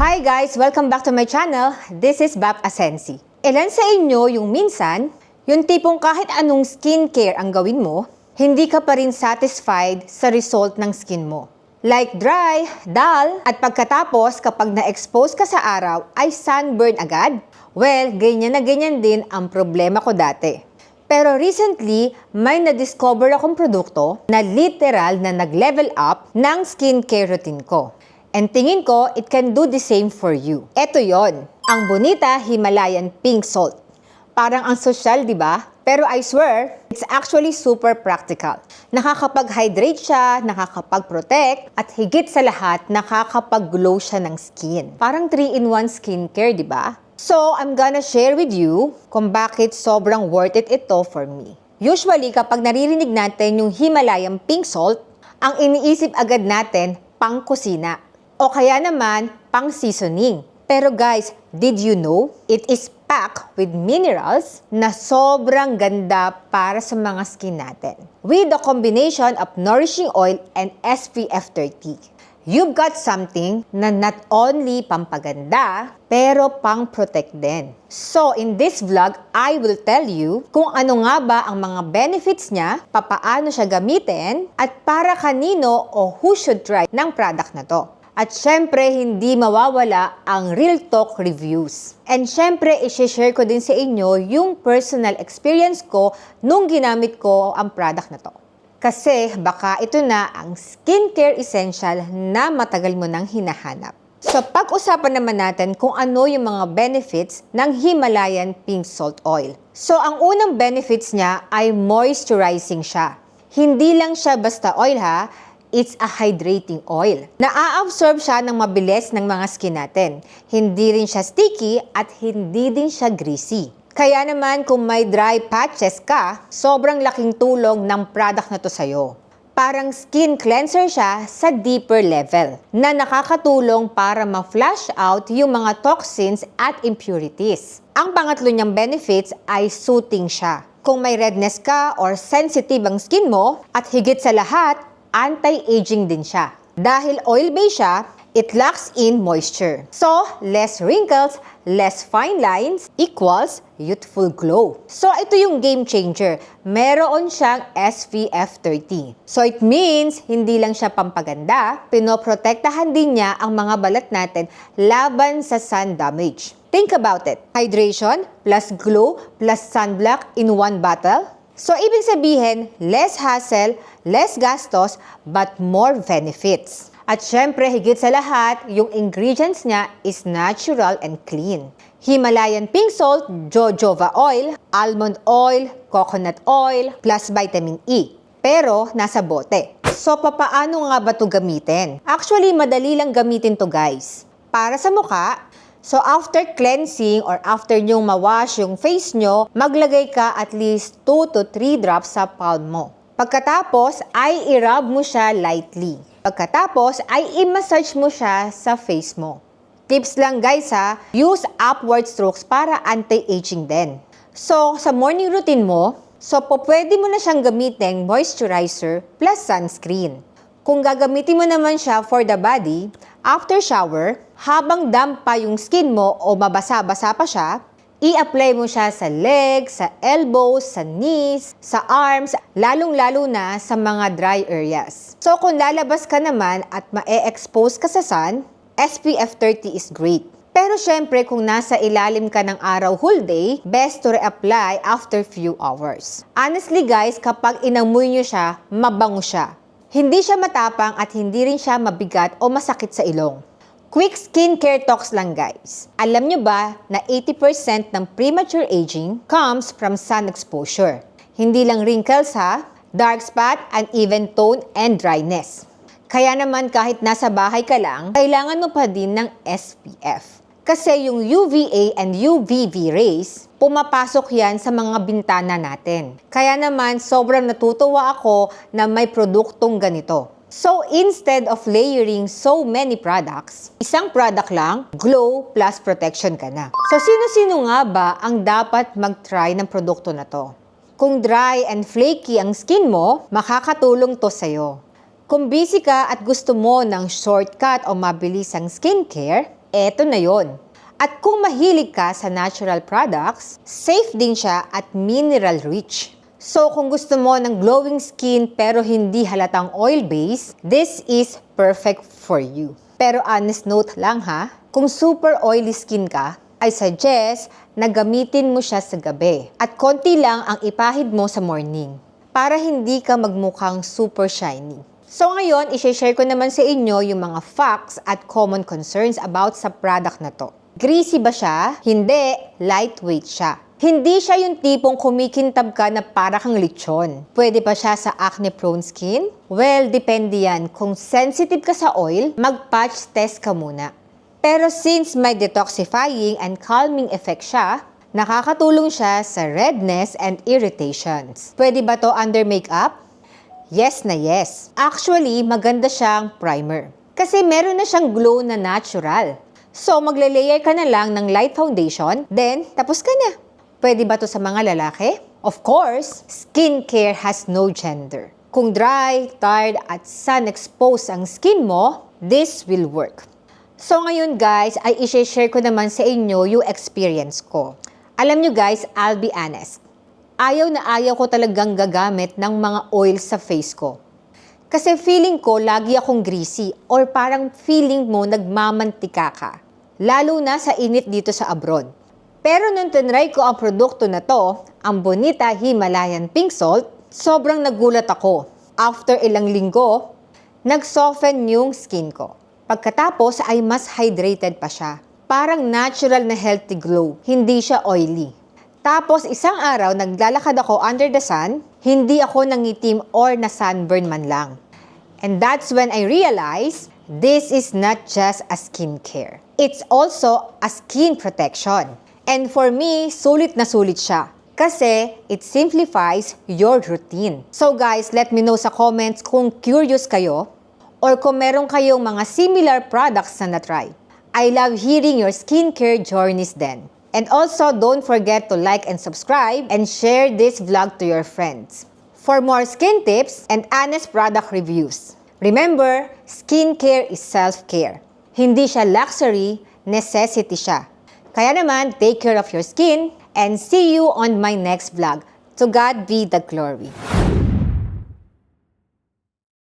Hi guys! Welcome back to my channel. This is Bap Asensi. Ilan sa inyo yung minsan, yung tipong kahit anong skincare ang gawin mo, hindi ka pa rin satisfied sa result ng skin mo. Like dry, dull, at pagkatapos kapag na-expose ka sa araw ay sunburn agad? Well, ganyan na ganyan din ang problema ko dati. Pero recently, may na-discover akong produkto na literal na nag-level up ng skincare routine ko. And tingin ko, it can do the same for you. Ito yon, ang Bonita Himalayan Pink Salt. Parang ang social, di ba? Pero I swear, it's actually super practical. Nakakapag-hydrate siya, nakakapag-protect, at higit sa lahat, nakakapag-glow siya ng skin. Parang 3-in-1 skincare, di ba? So, I'm gonna share with you kung bakit sobrang worth it ito for me. Usually, kapag naririnig natin yung Himalayan pink salt, ang iniisip agad natin, pang kusina. O kaya naman, pang seasoning. Pero guys, did you know it is packed with minerals na sobrang ganda para sa mga skin natin. With the combination of nourishing oil and SPF 30 you've got something na not only pampaganda, pero pang-protect din. So, in this vlog, I will tell you kung ano nga ba ang mga benefits niya, papaano siya gamitin, at para kanino o who should try ng product na to. At syempre, hindi mawawala ang Real Talk reviews. And syempre, isi-share ko din sa inyo yung personal experience ko nung ginamit ko ang product na to. Kasi baka ito na ang skincare essential na matagal mo nang hinahanap. So pag-usapan naman natin kung ano yung mga benefits ng Himalayan Pink Salt Oil. So ang unang benefits niya ay moisturizing siya. Hindi lang siya basta oil ha, it's a hydrating oil. Naa-absorb siya ng mabilis ng mga skin natin. Hindi rin siya sticky at hindi din siya greasy. Kaya naman kung may dry patches ka, sobrang laking tulong ng product na to sa'yo. Parang skin cleanser siya sa deeper level na nakakatulong para ma-flush out yung mga toxins at impurities. Ang pangatlo niyang benefits ay soothing siya. Kung may redness ka or sensitive ang skin mo at higit sa lahat, anti-aging din siya. Dahil oil-based siya, it locks in moisture. So, less wrinkles, less fine lines equals youthful glow. So, ito yung game changer. Meron siyang SPF 30. So, it means hindi lang siya pampaganda, pinoprotektahan din niya ang mga balat natin laban sa sun damage. Think about it. Hydration plus glow plus sunblock in one bottle So, ibig sabihin, less hassle, less gastos, but more benefits. At syempre, higit sa lahat, yung ingredients niya is natural and clean. Himalayan pink salt, jojoba oil, almond oil, coconut oil, plus vitamin E. Pero, nasa bote. So, papaano nga ba to gamitin? Actually, madali lang gamitin to guys. Para sa mukha, So after cleansing or after nyong mawash yung face nyo, maglagay ka at least 2 to 3 drops sa palm mo. Pagkatapos ay i-rub mo siya lightly. Pagkatapos ay i-massage mo siya sa face mo. Tips lang guys ha, use upward strokes para anti-aging din. So sa morning routine mo, so po pwede mo na siyang gamitin moisturizer plus sunscreen. Kung gagamitin mo naman siya for the body, after shower, habang damp pa yung skin mo o mabasa-basa pa siya, i-apply mo siya sa legs, sa elbows, sa knees, sa arms, lalong-lalo na sa mga dry areas. So kung lalabas ka naman at ma-expose ka sa sun, SPF 30 is great. Pero syempre, kung nasa ilalim ka ng araw whole day, best to reapply after few hours. Honestly guys, kapag inamoy nyo siya, mabango siya. Hindi siya matapang at hindi rin siya mabigat o masakit sa ilong. Quick skincare talks lang guys. Alam nyo ba na 80% ng premature aging comes from sun exposure? Hindi lang wrinkles ha, dark spot, uneven tone, and dryness. Kaya naman kahit nasa bahay ka lang, kailangan mo pa din ng SPF. Kasi yung UVA and UVB rays, pumapasok yan sa mga bintana natin. Kaya naman, sobrang natutuwa ako na may produktong ganito. So, instead of layering so many products, isang product lang, glow plus protection ka na. So, sino-sino nga ba ang dapat mag-try ng produkto na to? Kung dry and flaky ang skin mo, makakatulong to sa'yo. Kung busy ka at gusto mo ng shortcut o mabilis ang skincare, eto na yon. At kung mahilig ka sa natural products, safe din siya at mineral rich. So kung gusto mo ng glowing skin pero hindi halatang oil base, this is perfect for you. Pero honest note lang ha, kung super oily skin ka, I suggest na gamitin mo siya sa gabi. At konti lang ang ipahid mo sa morning para hindi ka magmukhang super shiny. So ngayon, isi-share ko naman sa inyo yung mga facts at common concerns about sa product na to. Greasy ba siya? Hindi. Lightweight siya. Hindi siya yung tipong kumikintab ka na para kang lechon. Pwede ba siya sa acne-prone skin? Well, depende yan. Kung sensitive ka sa oil, mag-patch test ka muna. Pero since may detoxifying and calming effect siya, nakakatulong siya sa redness and irritations. Pwede ba to under makeup? Yes na yes. Actually, maganda siyang primer. Kasi meron na siyang glow na natural. So, magle-layer ka na lang ng light foundation, then tapos ka na. Pwede ba to sa mga lalaki? Of course, skincare has no gender. Kung dry, tired, at sun-exposed ang skin mo, this will work. So ngayon guys, ay i-share ko naman sa inyo yung experience ko. Alam nyo guys, I'll be honest. Ayaw na ayaw ko talagang gagamit ng mga oil sa face ko. Kasi feeling ko lagi akong greasy or parang feeling mo nagmamantika ka. Lalo na sa init dito sa abroad. Pero nung tinry ko ang produkto na to, ang Bonita Himalayan Pink Salt, sobrang nagulat ako. After ilang linggo, nag-soften yung skin ko. Pagkatapos ay mas hydrated pa siya. Parang natural na healthy glow, hindi siya oily. Tapos isang araw naglalakad ako under the sun, hindi ako nangitim or na sunburn man lang. And that's when I realized this is not just a skincare. It's also a skin protection. And for me, sulit na sulit siya. Kasi it simplifies your routine. So guys, let me know sa comments kung curious kayo or kung meron kayong mga similar products na na-try. I love hearing your skincare journeys then. And also, don't forget to like and subscribe and share this vlog to your friends. For more skin tips and honest product reviews. Remember, skincare is self-care. Hindi siya luxury, necessity siya. Kaya naman, take care of your skin and see you on my next vlog. To God be the glory.